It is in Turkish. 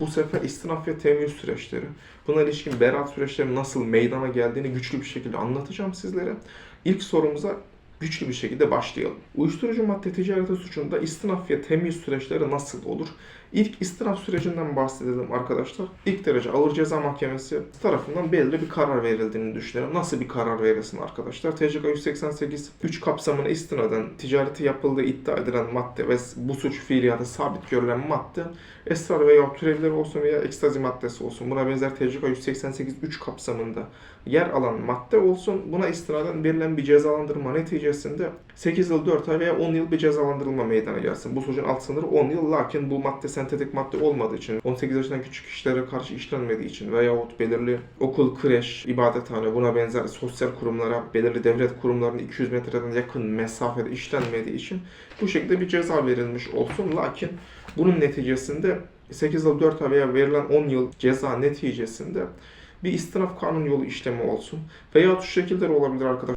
Bu sefer istinaf ve temyiz süreçleri. Buna ilişkin beraat süreçleri nasıl meydana geldiğini güçlü bir şekilde anlatacağım sizlere. İlk sorumuza güçlü bir şekilde başlayalım. Uyuşturucu madde ticareti suçunda istinaf ve temyiz süreçleri nasıl olur? İlk istinaf sürecinden bahsedelim arkadaşlar. İlk derece ağır ceza mahkemesi tarafından belirli bir karar verildiğini düşünelim. Nasıl bir karar verilsin arkadaşlar? TCK 188 3 kapsamına istinaden ticareti yapıldığı iddia edilen madde ve bu suç fiiliyatı sabit görülen madde esrar veya türevleri olsun veya ekstazi maddesi olsun. Buna benzer TCK 188 3 kapsamında yer alan madde olsun. Buna istinaden verilen bir cezalandırma neticesinde 8 yıl 4 ay veya 10 yıl bir cezalandırılma meydana gelsin. Bu suçun alt sınırı 10 yıl lakin bu madde sentetik madde olmadığı için 18 yaşından küçük kişilere karşı işlenmediği için veyahut belirli okul, kreş, ibadethane buna benzer sosyal kurumlara, belirli devlet kurumlarına 200 metreden yakın mesafede işlenmediği için bu şekilde bir ceza verilmiş olsun. Lakin bunun neticesinde 8 yıl 4 ay veya verilen 10 yıl ceza neticesinde bir istinaf kanun yolu işlemi olsun. Veya şu şekilde de olabilir arkadaşlar.